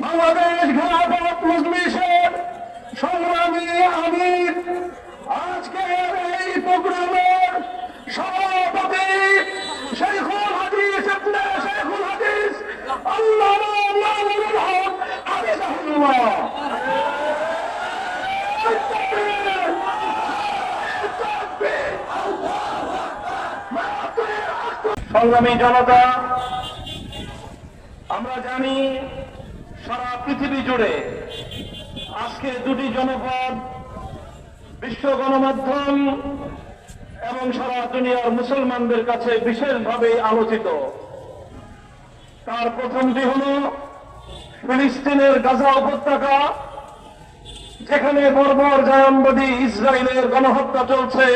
বাংলাদেশ খেলাফত মজলিসের সংগ্রামী আমির। আজকের এই প্রোগ্রামের সভাপতি শেখুল হাদিস শেখুল হাদিস, আল্লাহ সংগ্রামী জনতা, আমরা জানি সারা পৃথিবী জুড়ে আজকে দুটি জনপদ, বিশ্ব গণমাধ্যম এবং সারা দুনিয়ার মুসলমানদের কাছে বিশেষভাবে আলোচিত। তার প্রথমটি হল ফিলিস্তিনের গাজা উপত্যকা, যেখানে বর্বর জায়নবাদী ইসরায়েলের গণহত্যা চলছে।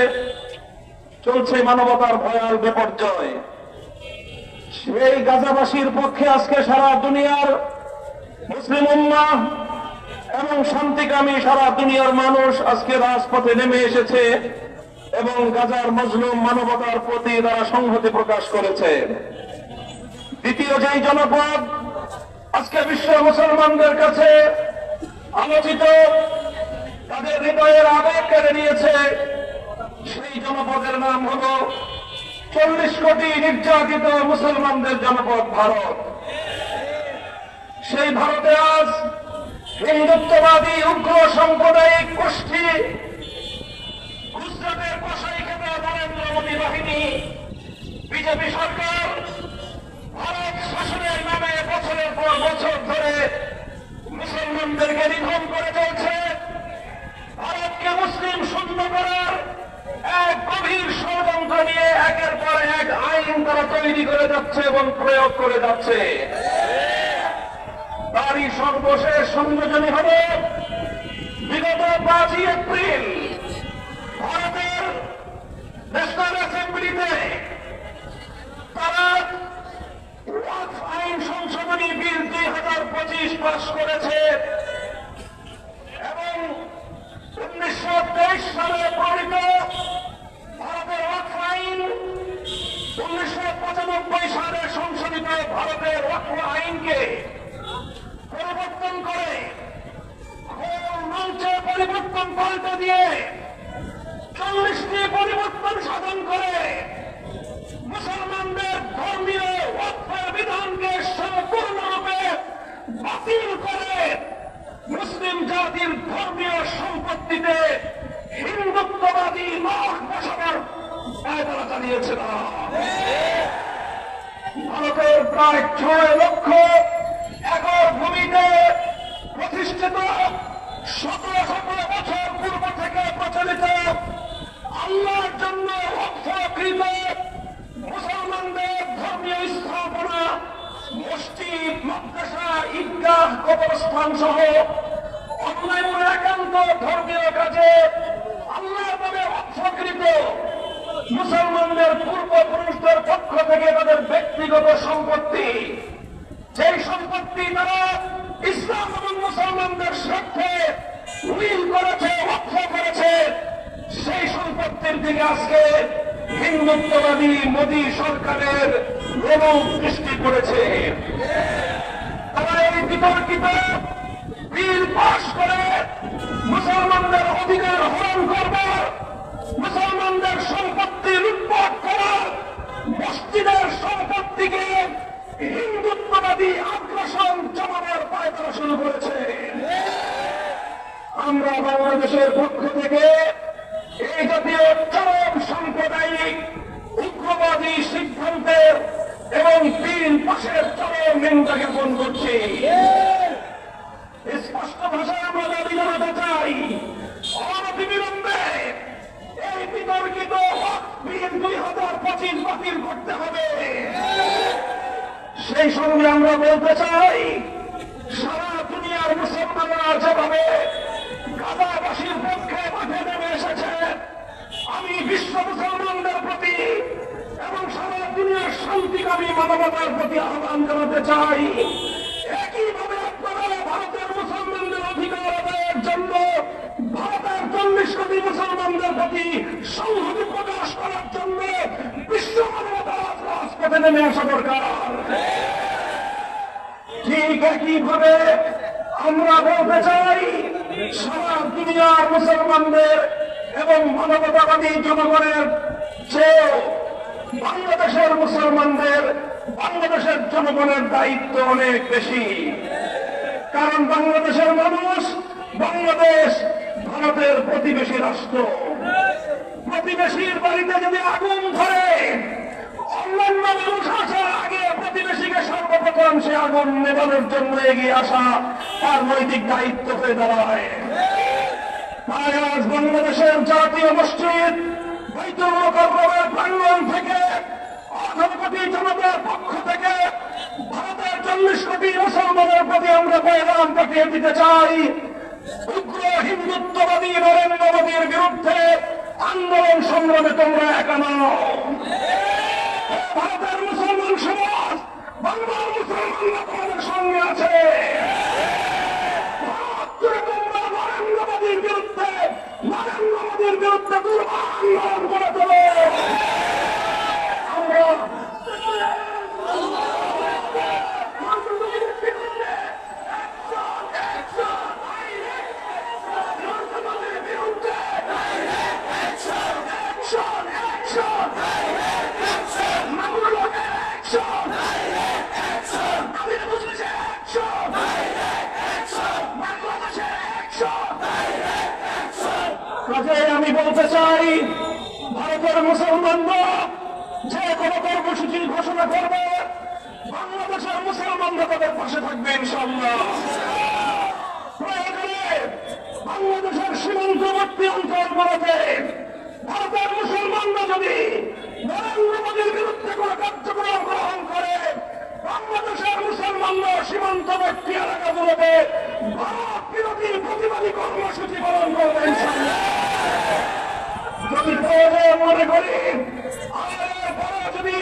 চলছে মানবতার ভয়াল বিপর্যয়। সেই গাজাবাসীর পক্ষে আজকে সারা দুনিয়ার মুসলিম উম্মাহ এবং শান্তিকামী সারা দুনিয়ার মানুষ আজকে রাজপথে নেমে এসেছে এবং গাজার মজলুম মানবতার প্রতি তারা সংহতি প্রকাশ করেছে। দ্বিতীয় যেই জনপদ আজকে বিশ্ব মুসলমানদের কাছে আলোচিত, তাদের হৃদয়ের আবেগ কেড়ে নিয়েছে, সেই জনপদের নাম হল চল্লিশ কোটি নির্যাতিত মুসলমানদের জনপদ ভারত। সেই ভারতে আজ হিন্দুত্ববাদী, উগ্র সাম্প্রদায়িক গোষ্ঠী গুজরাটের কষাই খেতে নরেন্দ্র মোদী বাহিনী, বিজেপি সরকার ভারত শাসনের নামে বছরের পর বছর ধরে মুসলমানদেরকে নিধন করে চলছে। ভারতকে মুসলিম শূন্য করার এক গভীর ষড়যন্ত্র নিয়ে একের পর এক আইন তারা তৈরি করে যাচ্ছে এবং প্রয়োগ করে যাচ্ছে। তারই সর্বশেষ সংযোজনী হবে বিগত পাঁচই এপ্রিল ভারতের ন্যাশনাল অ্যাসেম্বলিতে তারা আইন সংশোধনী বিল দুই হাজার পঁচিশ পাশ করেছে এবং উনিশশো তেইশ সালে প্রণীত ভারতের ওয়াকফ আইন উনিশশো পঁচানব্বই সালে সংশোধিত ভারতের ওয়াকফ আইনকে পরিবর্তন করে। ঘোর মঞ্চে পরিবর্তন পাল্টে দিয়ে চল্লিশটি পরিবর্তন সাধন করে মুসলমানদের ধর্মীয় বিধানকে সম্পূর্ণরূপে বাতিল করে মুসলিম জাতির ধর্মীয় সম্পত্তিতে হিন্দুত্ববাদী মাঠ বসাবার পায়তারা চালিয়েছে ভারতের প্রায় ছয় লক্ষ একর ভূমিতে প্রতিষ্ঠিত সতেরো সতেরো বছর পূর্ব থেকে প্রচলিত আল্লাহর জন্য অক্ষকৃত মুসলমানদের ধর্মীয় স্থাপনা মসজিদ মাদ্রাসা ঈদগাহ কবরস্থান সহ অন্যান্য একান্ত ধর্মীয় কাজে আল্লাহর নামে অক্ষকৃত মুসলমানদের পূর্বপুরুষদের পক্ষ থেকে তাদের ব্যক্তিগত সম্পত্তি। যেই সম্পত্তি তারা ইসলাম এবং মুসলমানদের স্বার্থে উইল করেছে লক্ষ করেছে, সেই সম্পত্তির দিকে আজকে হিন্দুত্ববাদী মোদী সরকারের রোগ সৃষ্টি করেছে। তারা এই বিতর্কিত বিল পাশ করে মুসলমানদের অধিকার হরণ হিন্দুত্ববাদী আগ্রাসন জমানের পায়তারা শুরু করেছে। আমরা বাংলাদেশের পক্ষ থেকে এই জাতীয় চরম সাম্প্রদায়িক উগ্রবাদী সিদ্ধান্তের এবং তিন পাশের চরম নিন্দা জ্ঞাপন করছি স্পষ্ট ভাষায় আমরা দাবি জানাতে চাই অনতি বিলম্বে এই বিতর্কিত বিল দুই হাজার পঁচিশ বাতিল করতে হবে সেই সঙ্গে আমরা বলতে চাই, সারা দুনিয়ার মুসলমানরা যেভাবে গাজাবাসীর পক্ষে মাঠে নেমে এসেছে, আমি বিশ্ব মুসলমানদের প্রতি এবং সারা দুনিয়ার শান্তিকামী মানবতার প্রতি আহ্বান জানাতে চাই। একইভাবে আপনারা ভারতের মুসলমানদের অধিকার আদায়ের জন্য ভারতের চল্লিশ কোটি মুসলমানদের প্রতি সংহতি প্রকাশ করার জন্য বিশ্ব মানবতার রাজপথে নেমে আসা দরকার। ঠিক একইভাবে আমরা বলতে চাই, সারা দুনিয়ার মুসলমানদের এবং মানবতাবাদী জনগণের চেয়েও বাংলাদেশের মুসলমানদের, বাংলাদেশের জনগণের দায়িত্ব অনেক বেশি। কারণ বাংলাদেশের মানুষ বাংলাদেশ ভারতের প্রতিবেশী রাষ্ট্র। প্রতিবেশীর বাড়িতে যদি আগুন ধরে অন্যান্য মানুষ আসার আগে প্রতিবেশীকে সর্বপ্রথম সে আগুন নেবানোর জন্য এগিয়ে আসা তার নৈতিক দায়িত্ব হয়ে দাঁড়ায়। তাই আজ বাংলাদেশের জাতীয় মসজিদ বৈতুল প্রাঙ্গণ থেকে আঠারো জনতার পক্ষ থেকে ভারতের চল্লিশ কোটি প্রতি আমরা পয়গাম পাঠিয়ে দিতে চাই। উগ্র হিন্দুত্ববাদী নরেন্দ্র মোদীর বিরুদ্ধে আন্দোলন সংগ্রামে তোমরা একা নাও। ভারতের মুসলমান সমাজ বাংলার মুসলমানরা তোমাদের সঙ্গে আছে তোমরা নরেন্দ্র মোদীর বিরুদ্ধে নরেন্দ্র মোদীর বিরুদ্ধে দুর্বার আন্দোলন করে তোলো আমরা কাজে আমি বলতে চাই, ভারতের মুসলমানরা যে কোনো কর্মসূচি ঘোষণা করবে, বাংলাদেশের মুসলমানরা তাদের পাশে থাকবে বাংলাদেশের সীমান্তবর্তী অঞ্চলগুলোতে ভারতের মুসলমানরা যদি নরেন্দ্র মোদীর বিরুদ্ধে কোনো কার্যক্রম গ্রহণ করে, বাংলাদেশের মুসলমানরা সীমান্তবর্তী এলাকাগুলোতে ভারত বিরোধী প্রতিবাদী কর্মসূচি পালন করবে ইনশাল্লাহ মনে করি। যদি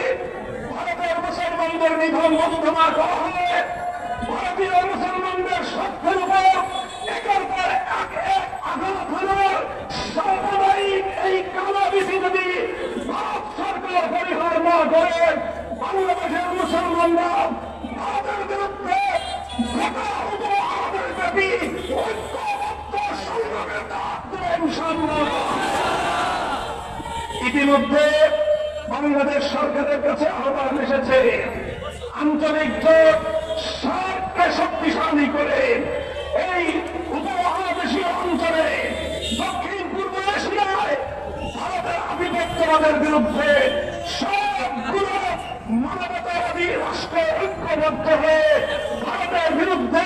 ভারতের মুসলমানদের নিধন মধুমা করা হয় ভারতীয় ইতিমধ্যে বাংলাদেশ সরকারের কাছে আহ্বান এসেছে। আঞ্চলিক জোট সার্ককে শক্তিশালী করে এই উপমহাদেশীয় অঞ্চলে দক্ষিণ পূর্ব এশিয়ায় ভারতের আধিপত্যবাদের বিরুদ্ধে সবগুলো মানবতাবাদী রাষ্ট্র ঐক্যবদ্ধ হয়ে ভারতের বিরুদ্ধে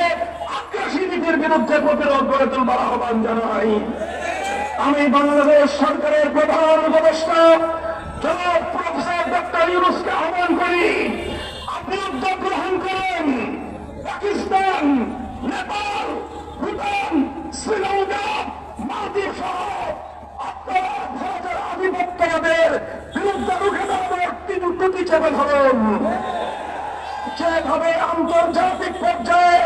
আগ্রাসী নীতির বিরুদ্ধে প্রতিরোধ গড়ে তুলবার আহ্বান জানাই। আমি বাংলাদেশ সরকারের প্রধান উপদেষ্টা প্রফেসর ডক্টর ইউনুসকে আহ্বান করি। আপনি উদ্যোগ গ্রহণ করেন। পাকিস্তান, নেপাল, ভুটান, শ্রীলঙ্কা, মালদ্বীপ সহ আধিপত্যবাদের বিরুদ্ধে চেপে ধরুন। যেভাবে আন্তর্জাতিক পর্যায়ে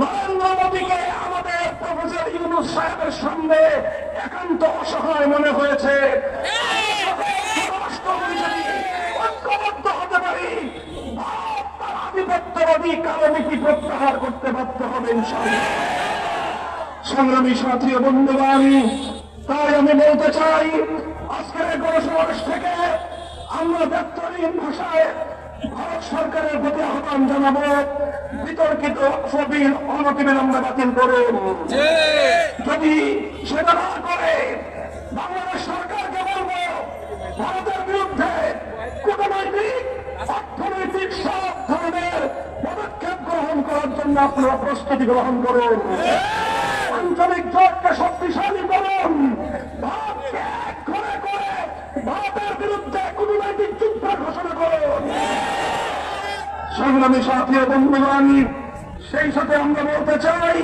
নরেন্দ্র মোদীকে আমাদের প্রফেসর ইউনুস সাহেবের সামনে অসহায় মনে হয়েছে ঐক্যবদ্ধ হতে পারি। আধিপত্যবাদী প্রত্যাহার করতে বাধ্য হবে ইনশাআল্লাহ। সংগ্রামী সাথী ও বন্ধুগণ তাই আমি বলতে চাই আজকের গণসমাবেশ থেকে আমরা ব্যক্তহীন ভাষায় ভারত সরকারের প্রতি আহ্বান জানাব। বিতর্কিত ছবির অনতিবিলম্বে বাতিল করুন। যদি সেটা না করে বাংলাদেশ সরকারকে বলব ভারতের বিরুদ্ধে কূটনৈতিক অর্থনৈতিক সব ধরনের পদক্ষেপ গ্রহণ করার জন্য আপনারা প্রস্তুতি গ্রহণ করুন। আঞ্চলিক জোটকে শক্তিশালী করুন। ভারতের বিরুদ্ধে কূটনৈতিক যুদ্ধ ঘোষণা করুন। সংগ্রামী সাথী বন্ধুগণ, সেই সাথে আমরা বলতে চাই,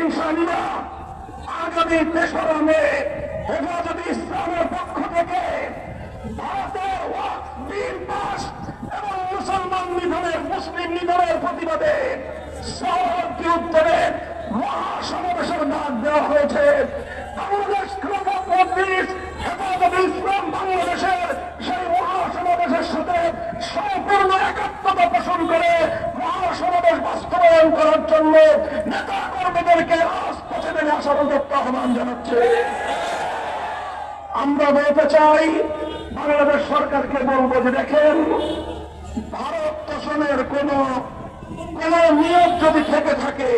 ইনশাআল্লাহ আগামী তেসরা মে হেফাজত ইসলামের পক্ষ থেকে ভারতের ওয়াক্ফ বিল পাস এবং মুসলমান নিধনের মুসলিম নিধনের প্রতিবাদে সহমতি উত্তরে মহাসমাবেশের ডাক দেওয়া হয়েছে। বাংলাদেশ হেফাজত ইসলাম বাংলাদেশের সেই মহাসমাবেশের সাথে সম্পূর্ণ একাত্মতা পোষণ করে মহাসমাবেশ বাস্তবায়ন করার জন্য নেতা কর্মীদেরকে আসার আহ্বান জানাচ্ছে। আমরা বলতে চাই, বাংলাদেশ সরকারকে বলব যে দেখেন ভারত কোন নিয়োগ যদি থেকে থাকে,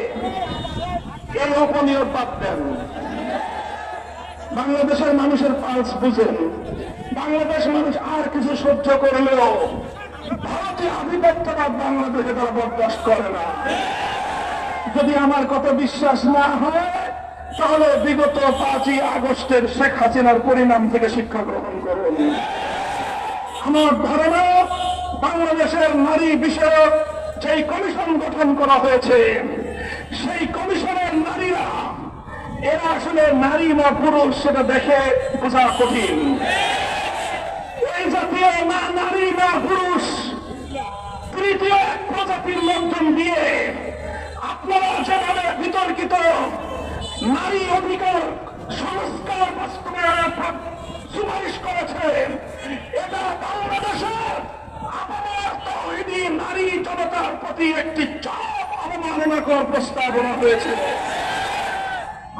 এই উপনিয়োগ বাদ দেন। বাংলাদেশের মানুষের পালস বুঝেন, বাংলাদেশ মানুষ আর কিছু সহ্য করলেও ভারতীয় আধিপত্যবাদ বাংলাদেশে তারা বরদাস্ত করে না। যদি আমার কত বিশ্বাস না হয়, তাহলে বিগত পাঁচই আগস্টের শেখ হাসিনার পরিণাম থেকে শিক্ষা গ্রহণ করুন। আমার ধারণা বাংলাদেশের নারী বিষয়ক যেই কমিশন গঠন করা হয়েছে, সেই কমিশনের নারীরা, এরা আসলে নারী না পুরুষ সেটা দেখে বোঝা কঠিন। এই জাতীয় না নারী না পুরুষ তৃতীয় এক প্রজাতির লোকজন দিয়ে আপনারা যেভাবে বিতর্কিত নারী অধিকার সংস্কার বাস্তবায়নের প্র- সুপারিশ করেছেন এটা বাংলাদেশের আপামর তৌহিদি নারী জনতার প্রতি একটি অবমাননাকর প্রস্তাবনা হয়েছে,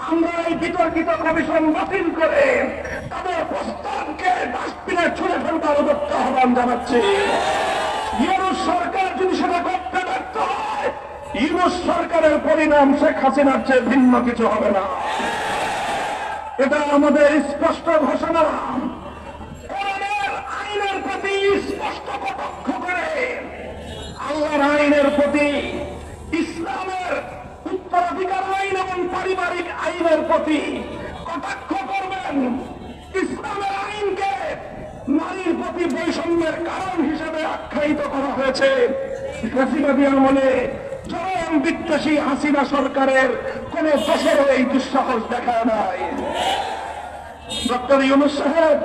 আমরা এই বিতর্কিত কমিশন বাতিল করে তাদের প্রস্তাবকে ডাস্টবিনে ছুড়ে ফেলবার জানাচ্ছি। সরকার যদি সেটা করতে ব্যর্থ ইউনুস সরকারের পরিণাম শেখ হাসিনার চেয়ে ভিন্ন কিছু হবে না। এটা আমাদের স্পষ্ট ঘোষণা। আইনের প্রতি স্পষ্ট কটাক্ষ আল্লাহর আইনের প্রতি, ইসলামের উত্তরাধিকার আইন এবং পারিবারিক আইনের প্রতি কটাক্ষ করবেন। ইসলামের আইনকে নারীর প্রতি বৈষম্যের কারণ হিসেবে আখ্যায়িত করা হয়েছে। ফ্যাসিবাদী আমলে চরম বিদ্বেষী হাসিনা সরকারের কোন দোষেরও এই দুঃসাহস দেখা নাই। ডক্টর ইউনুস সাহেব,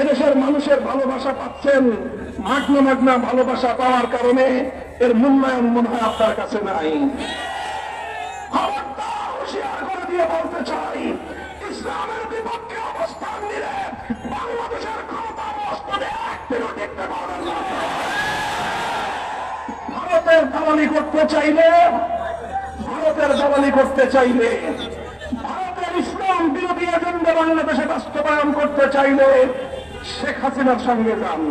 এদেশের মানুষের ভালোবাসা পাচ্ছেন। মাগনা মাগনা ভালোবাসা পাওয়ার কারণে এর মূল্যায়ন মনে হয় আপনার কাছে নাই। ভারতের দালালি করতে চাইলে, ভারতের দালালি করতে চাইলে, ভারতের ইসলাম বিরোধী এজেন্ডা বাংলাদেশে বাস্তবায়ন করতে চাইলে শেখ হাসিনার সঙ্গে যান।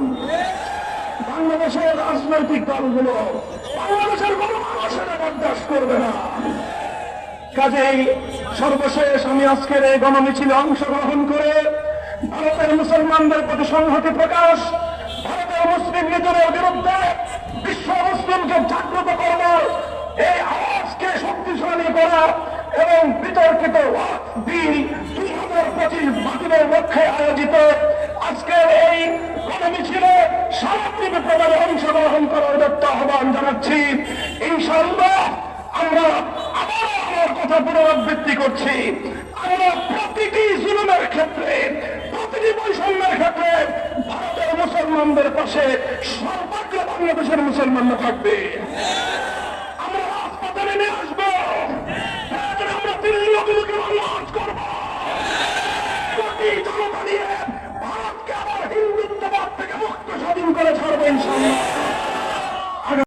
বাংলাদেশের রাজনৈতিক দলগুলো বাংলাদেশের কোন মানুষের বরদাস্ত করবে না। কাজেই সর্বশেষ আমি আজকের এই গণমিছিলে অংশগ্রহণ করে ভারতের মুসলমানদের প্রতি সংহতি প্রকাশ, ভারতের মুসলিম লীগের বিরুদ্ধে বিশ্ব মুসলিমকে জাগ্রত করব, এই আওয়াজকে শক্তিশালী করা এবং বিতর্কিত দুই হাজার পঁচিশ বাতিলের লক্ষ্যে আয়োজিত আজকের এই গণমিছিলে সারাত্রিক প্রকারে অংশগ্রহণ করার দত্ত আহ্বান জানাচ্ছি। ইনশাল্লাহ আমরা আবার আমার কথা পুনরাবৃত্তি করছি। আমরা প্রতিটি জুলুমের ক্ষেত্রে, প্রতিটি বৈষম্যের ক্ষেত্রে ভারতের মুসলমানদের পাশে সর্বাগ্রে বাংলাদেশের মুসলমানরা থাকবে। আমরা রাজপথে নেমে আসব। করে ছাড়বো ইনশাল্লাহ